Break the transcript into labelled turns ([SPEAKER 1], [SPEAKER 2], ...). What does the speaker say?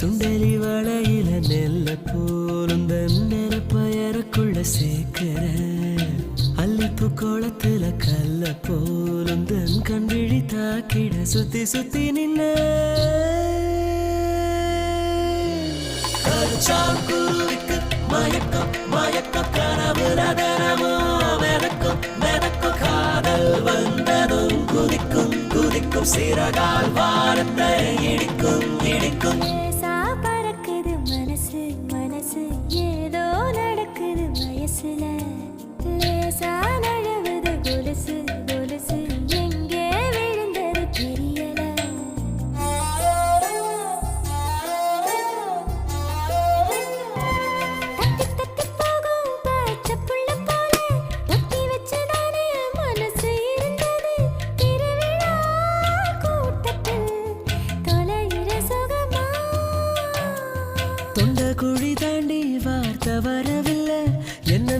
[SPEAKER 1] சுண்டலி வளையில நெல்ல போலும் தன்னர பயருக்குள்ள சேர்க்கிற அல்லிப்பு கோலத்துல கல்ல போலும் தன் கண் விழி தாக்கிட சுத்தி சுத்தி நின்ன. கச்சாங்குருவிக்கு மயக்கம் மயக்கம் கனவுல தனமோ மெதக்கும் மெதக்கும் காதல் வந்ததும் குதிக்கும் குதிக்கும். சிறகால் வாரத்தை இடிக்கும்.
[SPEAKER 2] கொலுசுல லேசா நழுவுது கொலுசு கொலுசு எங்கே விழுந்தது தெரியல தத்தி தத்தி போகும் பச்சை புள்ள போல ஒட்டி வச்சதானே மனசு இருந்தது
[SPEAKER 1] குழி தாண்டி வார்த்த வர